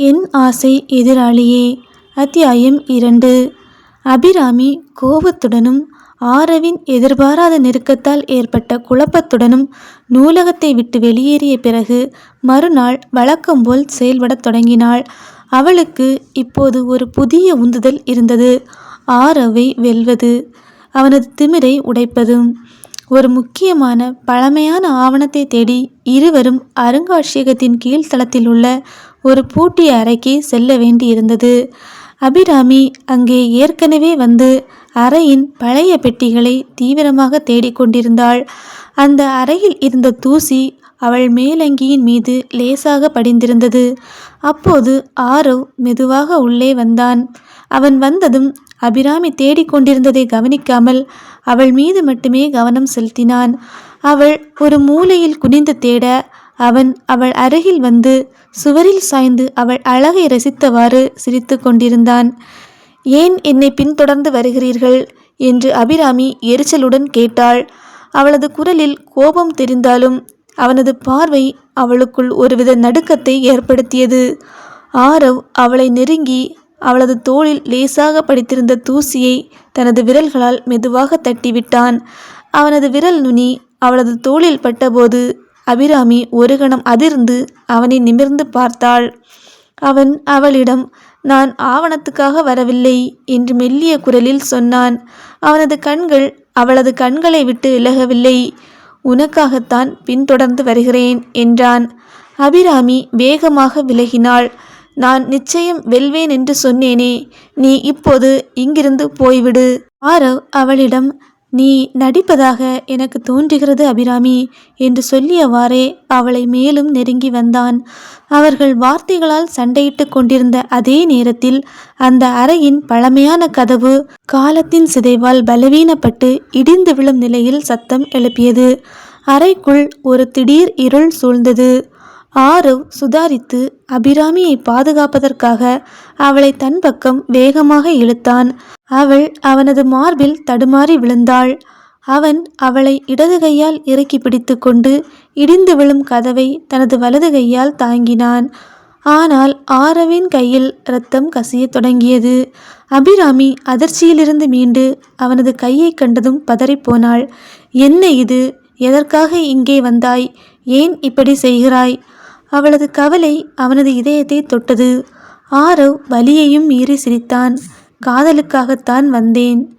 என் ஆசை எதிராளியே. அத்தியாயம் இரண்டு. அபிராமி கோபத்துடனும் ஆரவின் எதிர்பாராத நெருக்கத்தால் ஏற்பட்ட குழப்பத்துடனும் நூலகத்தை விட்டு வெளியேறிய பிறகு மறுநாள் வழக்கம்போல் செயல்படத் தொடங்கினாள். அவளுக்கு இப்போது ஒரு புதிய உந்துதல் இருந்தது. ஆரவை வெல்வது அவனது திமிரை உடைப்பதும் ஒரு முக்கியமான பழமையான ஆவணத்தை தேடி இருவரும் அருங்காட்சியகத்தின் கீழ்த்தளத்தில் உள்ள ஒரு பூட்டிய அறைக்கு செல்ல வேண்டியிருந்தது. அபிராமி அங்கே ஏற்கனவே வந்து அறையின் பழைய பெட்டிகளை தீவிரமாக தேடிக்கொண்டிருந்தாள் அந்த அறையில் இருந்த தூசி அவள் மேலங்கியின் மீது லேசாக படிந்திருந்தது. அப்போது ஆரவ் மெதுவாக உள்ளே வந்தான். அவன் வந்ததும் அபிராமி தேடிக்கொண்டிருந்ததை கவனிக்காமல் அவள் மீது மட்டுமே கவனம் செலுத்தினான். அவள் ஒரு மூலையில் குனிந்து தேட அவன் அவள் அருகில் வந்து சுவரில் சாய்ந்து அவள் அழகை ரசித்தவாறு சிரித்து கொண்டிருந்தான். ஏன் என்னை பின்தொடர்ந்து வருகிறீர்கள்? என்று அபிராமி எரிச்சலுடன் கேட்டாள். அவளது குரலில் கோபம் தெரிந்தாலும் அவனது பார்வை அவளுக்குள் ஒருவித நடுக்கத்தை ஏற்படுத்தியது. ஆரவ் அவளை நெருங்கி அவளது தோளில் லேசாக படித்திருந்த தூசியை தனது விரல்களால் மெதுவாக தட்டிவிட்டான். அவனது விரல் நுனி அவளது தோளில் பட்டபோது அபிராமி ஒரு கணம் அதிர்ந்து அவனை நிமிர்ந்து பார்த்தாள். அவன் அவளிடம் நான் ஆவணத்துக்காக வரவில்லை என்று மெல்லிய குரலில் சொன்னான். அவனது கண்கள் அவளது கண்களை விட்டு விலகவில்லை. உனக்காகத்தான் பின்தொடர்ந்து வருகிறேன் என்றான். அபிராமி வேகமாக விலகினாள். நான் நிச்சயம் வெல்வேன் என்று சொன்னேனே நீ இப்போது இங்கிருந்து போய்விடு. ஆரவ் அவளிடம் நீ நடிப்பதாக எனக்கு தோன்றுகிறது அபிராமி என்று சொல்லியவாறே அவளை மேலும் நெருங்கி வந்தான். அவர்கள் வார்த்தைகளால் சண்டையிட்டு கொண்டிருந்த அதே நேரத்தில் அந்த அறையின் பழமையான கதவு காலத்தின் சிதைவால் பலவீனப்பட்டு இடிந்து விழும் நிலையில் சத்தம் எழுப்பியது. அறைக்குள் ஒரு திடீர் இருள் சூழ்ந்தது. ஆரவ் சுதாரித்து அபிராமியை பாதுகாப்பதற்காக அவளை தன் பக்கம் வேகமாக இழுத்தான். அவள் அவனது மார்பில் தடுமாறி விழுந்தாள். அவன் அவளை இடது கையால் இறக்கி பிடித்து கொண்டு இடிந்து விழும் கதவை தனது வலது கையால் தாங்கினான். ஆனால் ஆரவின் கையில் இரத்தம் கசியத் தொடங்கியது. அபிராமி அதிர்ச்சியிலிருந்து மீண்டு அவனது கையை கண்டதும் பதறிப்போனாள் என்ன இது? எதற்காக இங்கே வந்தாய்? ஏன் இப்படி செய்கிறாய்? அவளது கவலை அவனது இதயத்தை தொட்டது. ஆரவ் வலியையும் மீறி சிரித்தான். காதலுக்காகத்தான் வந்தேன்.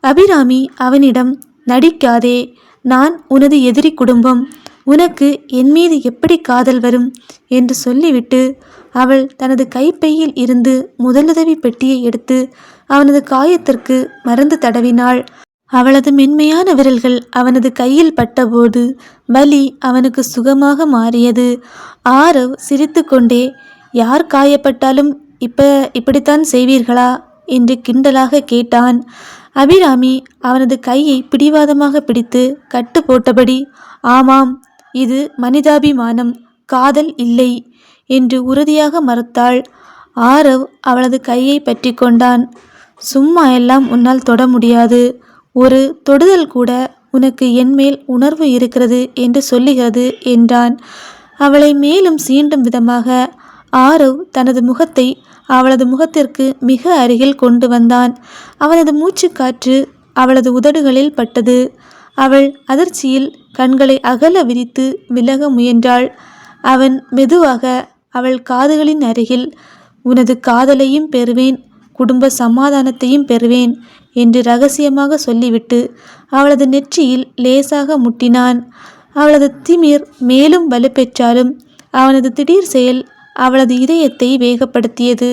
அபிராமி அவனிடம் நடிக்காதே நான் உனது எதிரி குடும்பம். உனக்கு என் மீது எப்படி காதல் வரும்? என்று சொல்லிவிட்டு அவள் தனது கைப்பையில் இருந்து முதலுதவி பெட்டியை எடுத்து அவனது காயத்திற்கு மருந்து தடவினாள். அவளது மென்மையான விரல்கள் அவனது கையில் பட்டபோது வலி அவனுக்கு சுகமாக மாறியது. ஆரவ் சிரித்துக்கொண்டே யார் காயப்பட்டாலும் இப்ப இப்படித்தான் செய்வீர்களா? என்று கிண்டலாக கேட்டான். அபிராமி அவனது கையை பிடிவாதமாக பிடித்து கட்டு போட்டபடி ஆமாம் இது மனிதாபிமானம் காதல் இல்லை என்று உறுதியாக மறுத்தாள். ஆரவ் அவளது கையை பற்றி கொண்டான். சும்மா எல்லாம் உன்னால் தொட முடியாது. ஒரு தொடுதல் கூட உனக்கு என்மேல் உணர்வு இருக்கிறது என்று சொல்லுகிறது என்றான். அவளை மேலும் சீண்டும் விதமாக ஆரவ் தனது முகத்தை அவளது முகத்திற்கு மிக அருகில் கொண்டு வந்தான். அவனது மூச்சுக்காற்று அவளது உதடுகளில் பட்டது. அவள் அதிர்ச்சியில் கண்களை அகல விரித்து விலக முயன்றாள். அவன் மெதுவாக அவள் காதுகளின் அருகில் உனது காதலையும் பெறுவேன் குடும்ப சமாதானத்தையும் பெறுவேன் என்று ரகசியமாக சொல்லிவிட்டு அவளது நெற்றியில் லேசாக முட்டினான். அவளது திமிர் மேலும் வலுப்பெற்றாலும் அவனது திடீர் செயல் அவளது இதயத்தை வேகப்படுத்தியது.